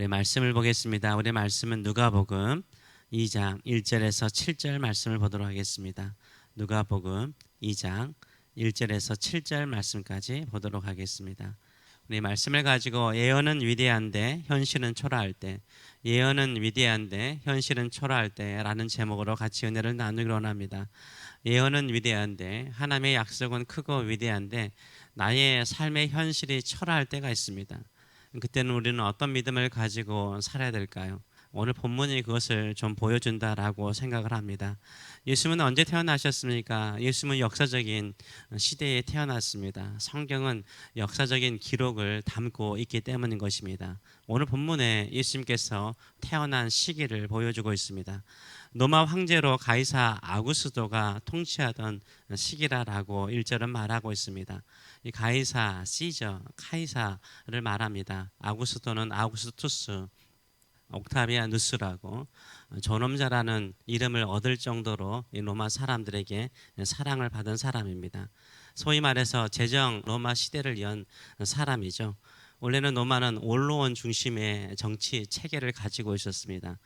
우리 말씀을 보겠습니다. 우리 말씀은 누가복음 2장 1절에서 7절 말씀을 보도록 하겠습니다. 누가복음 2장 1절에서 7절 말씀까지 보도록 하겠습니다. 우리 말씀을 가지고 예언은 위대한데 현실은 초라할 때 예언은 위대한데 현실은 초라할 때라는 제목으로 같이 은혜를 나누기로 합니다. 예언은 위대한데 하나님의 약속은 크고 위대한데 나의 삶의 현실이 초라할 때가 있습니다. 그때는 우리는 어떤 믿음을 가지고 살아야 될까요? 오늘 본문이 그것을 좀 보여준다라고 생각을 합니다. 예수님은 언제 태어나셨습니까? 예수님은 역사적인 시대에 태어났습니다. 성경은 역사적인 기록을 담고 있기 때문인 것입니다. 오늘 본문에 예수님께서 태어난 시기를 보여주고 있습니다. 로마 황제로 가이사 아구스도가 통치하던 시기라라고 1절은 말하고 있습니다. 이 가이사, 시저, 카이사를 말합니다. 아구스도는 아구스투스, 옥타비아누스라고 존엄자라는 이름을 얻을 정도로 이 로마 사람들에게 사랑을 받은 사람입니다. 소위 말해서 제정 로마 시대를 연 사람이죠. 원래는 로마는 원로원 중심의 정치 체계를 가지고 있었습니다.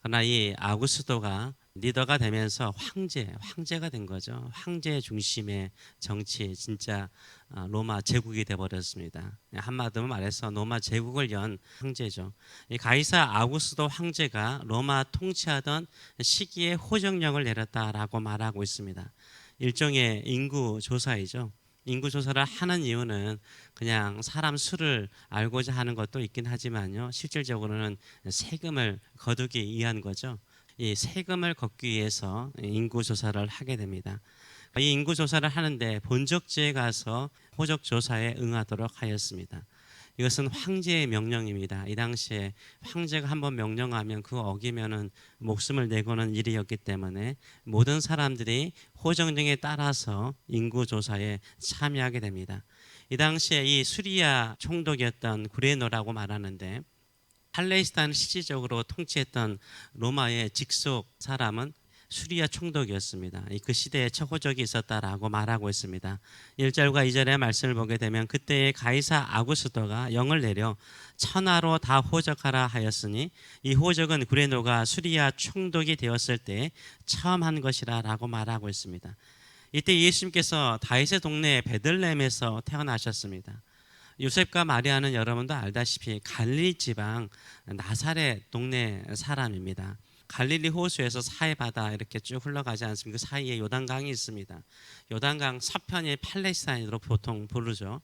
그러나 이 아구스도가 리더가 되면서 황제, 황제가 된 거죠. 황제 중심의 정치, 진짜 아, 로마 제국이 되어버렸습니다. 한마디로 말해서 로마 제국을 연 황제죠. 이 가이사 아구스도 황제가 로마 통치하던 시기에 호정령을 내렸다라고 말하고 있습니다. 일종의 인구 조사이죠. 인구 조사를 하는 이유는 그냥 사람 수를 알고자 하는 것도 있긴 하지만요. 실질적으로는 세금을 거두기 위한 거죠. 이 세금을 걷기 위해서 인구 조사를 하게 됩니다. 이 인구 조사를 하는데 본적지에 가서 호적 조사에 응하도록 하였습니다. 이것은 황제의 명령입니다. 이 당시에 황제가 한번 명령하면 그 어기면은 목숨을 내고는 일이었기 때문에 모든 사람들이 호정령에 따라서 인구 조사에 참여하게 됩니다. 이 당시에 이 수리아 총독이었던 구레노라고 말하는데 팔레스타인을 실질적으로 통치했던 로마의 직속 사람은 수리아 총독이었습니다. 그 시대에 처고적이 있었다라고 말하고 있습니다. 1절과 2절의 말씀을 보게 되면 그때의 가이사 아구스도가 영을 내려 천하로 다 호적하라 하였으니 이 호적은 구레노가 수리아 총독이 되었을 때 처음 한 것이라라고 말하고 있습니다. 이때 예수님께서 다윗의 동네 베들레헴에서 태어나셨습니다. 요셉과 마리아는 여러분도 알다시피 갈릴리 지방 나사렛 동네 사람입니다. 갈릴리 호수에서 사해 바다 이렇게 쭉 흘러가지 않습니까? 그 사이에 요단강이 있습니다. 요단강 서편이 팔레스타인으로 보통 부르죠.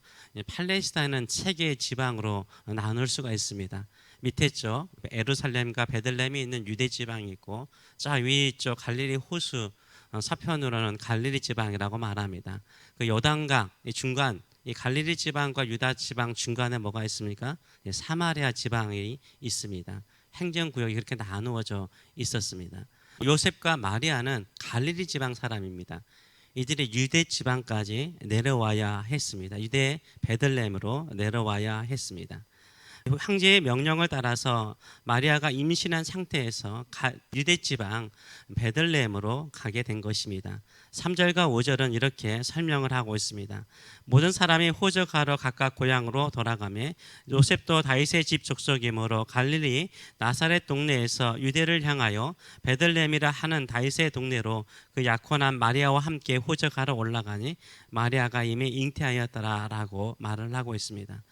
팔레스타인은 세 개의 지방으로 나눌 수가 있습니다. 밑에 쪽 에루살렘과 베들렘이 있는 유대 지방이 있고 저 위쪽 갈릴리 호수 서편으로는 갈릴리 지방이라고 말합니다. 그 요단강 중간 이 갈릴리 지방과 유다 지방 중간에 뭐가 있습니까? 사마리아 지방이 있습니다. 행정 구역이 그렇게 나누어져 있었습니다. 요셉과 마리아는 갈릴리 지방 사람입니다. 이들이 유대 지방까지 내려와야 했습니다. 유대 베들렘으로 내려와야 했습니다. 황제의 명령을 따라서 마리아가 임신한 상태에서 유대 지방 베들레헴으로 가게 된 것입니다. 3절과 5절은 이렇게 설명을 하고 있습니다. 모든 사람이 호적하러 각각 고향으로 돌아가며 요셉도 다윗의 집 족속이므로 갈릴리 나사렛 동네에서 유대를 향하여 베들레헴이라 하는 다윗의 동네로 그 약혼한 마리아와 함께 호적하러 올라가니 마리아가 이미 잉태하였더라라고 말을 하고 있습니다.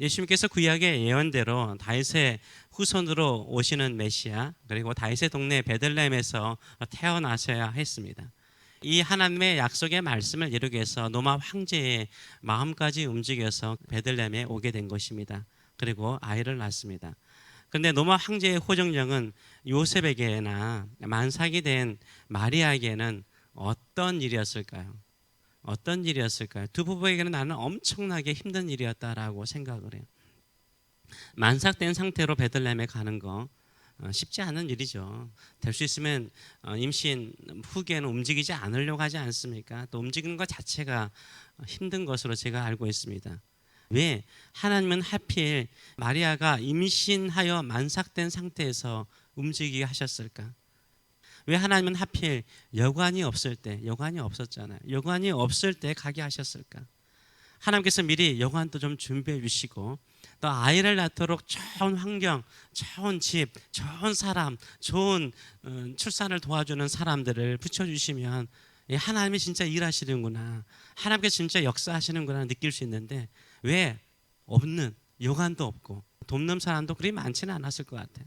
예수님께서 구약의 예언대로 다윗의 후손으로 오시는 메시아 그리고 다윗의 동네 베들레헴에서 태어나셔야 했습니다. 이 하나님의 약속의 말씀을 이루기 위해서 노마 황제의 마음까지 움직여서 베들레헴에 오게 된 것입니다. 그리고 아이를 낳습니다. 그런데 노마 황제의 호정령은 요셉에게나 만삭이 된 마리아에게는 어떤 일이었을까요? 어떤 일이었을까요? 두 부부에게는 나는 엄청나게 힘든 일이었다라고 생각을 해요. 만삭된 상태로 베들레헴에 가는 거 어, 쉽지 않은 일이죠. 될 수 있으면 어, 임신 후기에는 움직이지 않으려고 하지 않습니까? 또 움직이는 것 자체가 힘든 것으로 제가 알고 있습니다. 왜 하나님은 하필 마리아가 임신하여 만삭된 상태에서 움직이게 하셨을까? 왜 하나님은 하필 여관이 없을 때 여관이 없었잖아요. 여관이 없을 때 가게 하셨을까? 하나님께서 미리 여관도 좀 준비해 주시고 또 아이를 낳도록 좋은 환경, 좋은 집, 좋은 사람, 좋은 어, 출산을 도와주는 사람들을 붙여주시면 예, 하나님이 진짜 일하시는구나. 하나님께 진짜 역사하시는구나 느낄 수 있는데 왜 없는 요간도 없고 돕는 사람도 그리 많지는 않았을 것 같아요.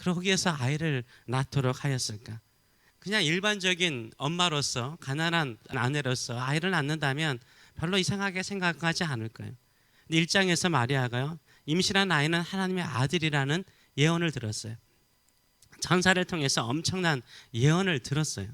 거기에서 아이를 낳도록 하였을까? 그냥 일반적인 엄마로서 가난한 아내로서 아이를 낳는다면 별로 이상하게 생각하지 않을 거예요. 일장에서 마리아가요 임신한 아이는 하나님의 아들이라는 예언을 들었어요. 전사를 통해서 엄청난 예언을 들었어요.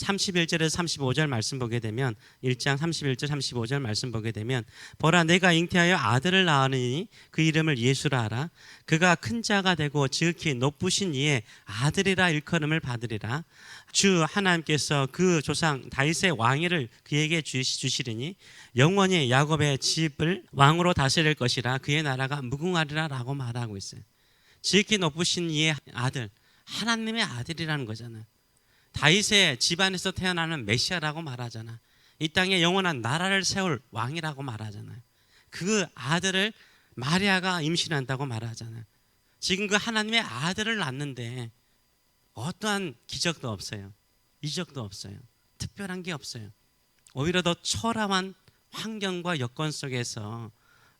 31절에서 35절 말씀 보게 되면 1장 31절 35절 말씀 보게 되면 보라 내가 잉태하여 아들을 낳으니 그 이름을 예수라 하라 그가 큰 자가 되고 지극히 높으신 이의 아들이라 일컬음을 받으리라 주 하나님께서 그 조상 다윗의 왕위를 그에게 주시- 주시리니 영원히 야곱의 집을 왕으로 다스릴 것이라 그의 나라가 무궁하리라라고 말하고 있어요. 지극히 높으신 이의 아들 하나님의 아들이라는 거잖아요. 다윗의 집안에서 태어나는 메시아라고 말하잖아. 이 땅에 영원한 나라를 세울 왕이라고 말하잖아요. 그 아들을 마리아가 임신한다고 말하잖아요. 지금 그 하나님의 아들을 낳는데 어떠한 기적도 없어요. 이적도 없어요. 특별한 게 없어요. 오히려 더 초라한 환경과 여건 속에서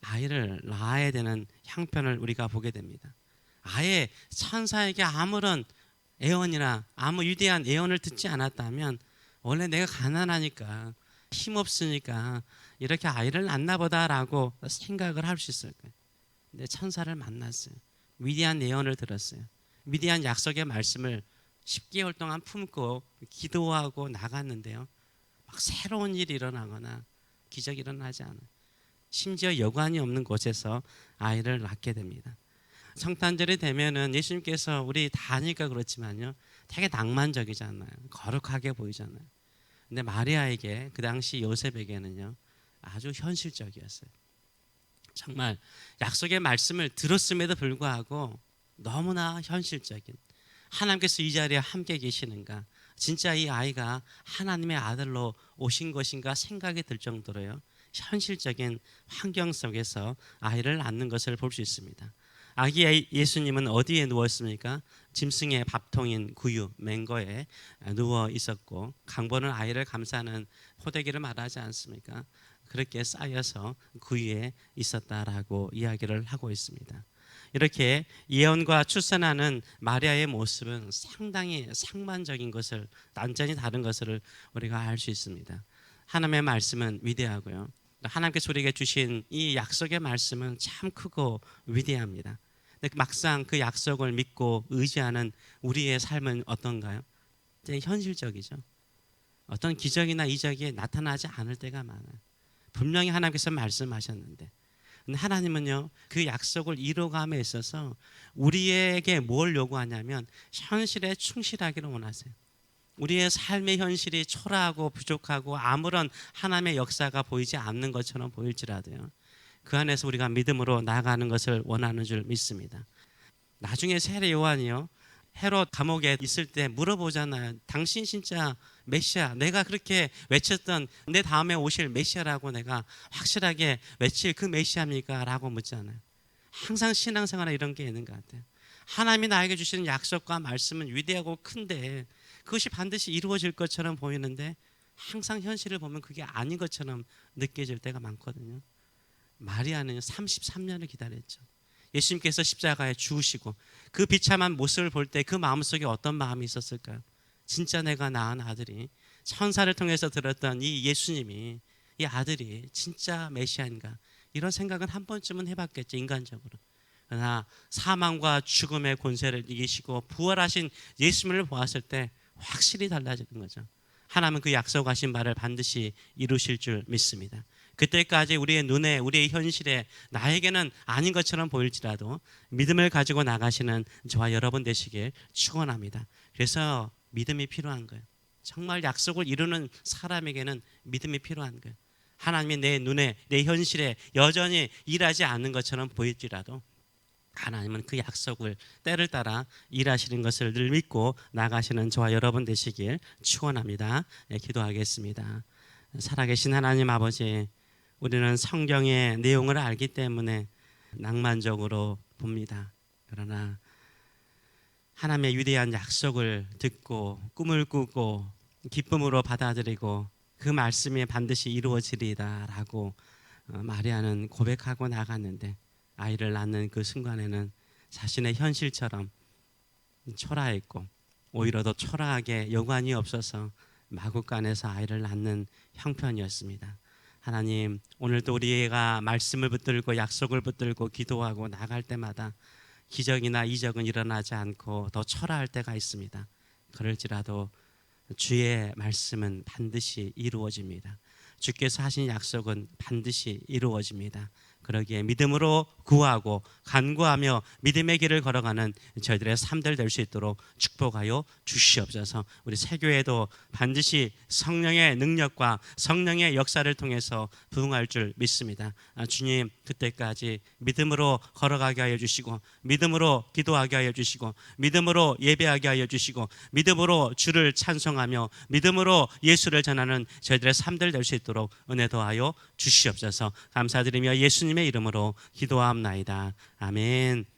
아이를 낳아야 되는 형편을 우리가 보게 됩니다. 아예 천사에게 아무런 애원이나 아무 위대한 애원을 듣지 않았다면 원래 내가 가난하니까 힘없으니까 이렇게 아이를 낳나 보다라고 생각을 할 수 있을 거예요. 근데 천사를 만났어요. 위대한 예언을 들었어요. 위대한 약속의 말씀을 10개월 동안 품고 기도하고 나갔는데요. 막 새로운 일이 일어나거나 기적이 일어나지 않아요. 심지어 여관이 없는 곳에서 아이를 낳게 됩니다. 성탄절이 되면은 예수님께서 우리 다 아니까 그렇지만요. 되게 낭만적이잖아요. 거룩하게 보이잖아요. 근데 마리아에게 그 당시 요셉에게는요. 아주 현실적이었어요. 정말 약속의 말씀을 들었음에도 불구하고 너무나 현실적인 하나님께서 이 자리에 함께 계시는가 진짜 이 아이가 하나님의 아들로 오신 것인가 생각이 들 정도로요 현실적인 환경 속에서 아이를 낳는 것을 볼 수 있습니다. 아기 예- 예수님은 어디에 누웠습니까? 짐승의 밥통인 구유 맹거에 누워 있었고 강보는 아이를 감싸는 호되기를 말하지 않습니까? 그렇게 쌓여서 구유에 있었다라고 이야기를 하고 있습니다. 이렇게 예언과 출산하는 마리아의 모습은 상당히 상반적인 것을 완전히 다른 것을 우리가 알 수 있습니다. 하나님의 말씀은 위대하고요. 하나님께서 우리에게 주신 이 약속의 말씀은 참 크고 위대합니다. 근데 막상 그 약속을 믿고 의지하는 우리의 삶은 어떤가요? 이제 현실적이죠. 어떤 기적이나 이적이 나타나지 않을 때가 많아요. 분명히 하나님께서 말씀하셨는데 하나님은요 그 약속을 이루감에 있어서 우리에게 뭘 요구하냐면 현실에 충실하기를 원하세요. 우리의 삶의 현실이 초라하고 부족하고 아무런 하나님의 역사가 보이지 않는 것처럼 보일지라도요. 그 안에서 우리가 믿음으로 나아가는 것을 원하는 줄 믿습니다. 나중에 세례 요한이요. 헤롯 감옥에 있을 때 물어보잖아요. 당신 진짜 메시아, 내가 그렇게 외쳤던 내 다음에 오실 메시아라고 내가 확실하게 외칠 그 메시아입니까? 라고 묻잖아요. 항상 신앙생활에 이런 게 있는 것 같아요. 하나님이 나에게 주시는 약속과 말씀은 위대하고 큰데 그것이 반드시 이루어질 것처럼 보이는데 항상 현실을 보면 그게 아닌 것처럼 느껴질 때가 많거든요. 마리아는 33년을 기다렸죠. 예수님께서 십자가에 죽으시고 그 비참한 모습을 볼 때 그 마음속에 어떤 마음이 있었을까요? 진짜 내가 낳은 아들이 천사를 통해서 들었던 이 예수님이 이 아들이 진짜 메시아인가 이런 생각은 한 번쯤은 해봤겠죠 인간적으로. 그러나 사망과 죽음의 권세를 이기시고 부활하신 예수님을 보았을 때 확실히 달라지는 거죠. 하나님은 그 약속하신 바를 반드시 이루실 줄 믿습니다. 그때까지 우리의 눈에 우리의 현실에 나에게는 아닌 것처럼 보일지라도 믿음을 가지고 나가시는 저와 여러분 되시길 축원합니다. 그래서 믿음이 필요한 거예요. 정말 약속을 이루는 사람에게는 믿음이 필요한 거예요. 하나님이 내 눈에 내 현실에 여전히 일하지 않는 것처럼 보일지라도 하나님은 그 약속을 때를 따라 일하시는 것을 늘 믿고 나가시는 저와 여러분 되시길 축원합니다. 네, 기도하겠습니다. 살아계신 하나님 아버지, 우리는 성경의 내용을 알기 때문에 낭만적으로 봅니다. 그러나 하나님의 위대한 약속을 듣고 꿈을 꾸고 기쁨으로 받아들이고 그 말씀이 반드시 이루어지리다라고 어, 마리아는 고백하고 나갔는데 아이를 낳는 그 순간에는 자신의 현실처럼 초라했고 오히려 더 초라하게 여관이 없어서 마국간에서 아이를 낳는 형편이었습니다. 하나님 오늘도 우리가 말씀을 붙들고 약속을 붙들고 기도하고 나갈 때마다 기적이나 이적은 일어나지 않고 더 초라할 때가 있습니다. 그럴지라도 주의 말씀은 반드시 이루어집니다. 주께서 하신 약속은 반드시 이루어집니다. 그러기에 믿음으로 구하고 간구하며 믿음의 길을 걸어가는 저희들의 삶들 될 수 있도록 축복하여 주시옵소서. 우리 새교회도 반드시 성령의 능력과 성령의 역사를 통해서 부흥할 줄 믿습니다. 아, 주님 그때까지 믿음으로 걸어가게 하여 주시고 믿음으로 기도하게 하여 주시고 믿음으로 예배하게 하여 주시고 믿음으로 주를 찬송하며 믿음으로 예수를 전하는 저희들의 삶들 될 수 있도록 은혜 더하여 주시옵소서. 감사드리며 이름으로 기도하옵나이다. 아멘.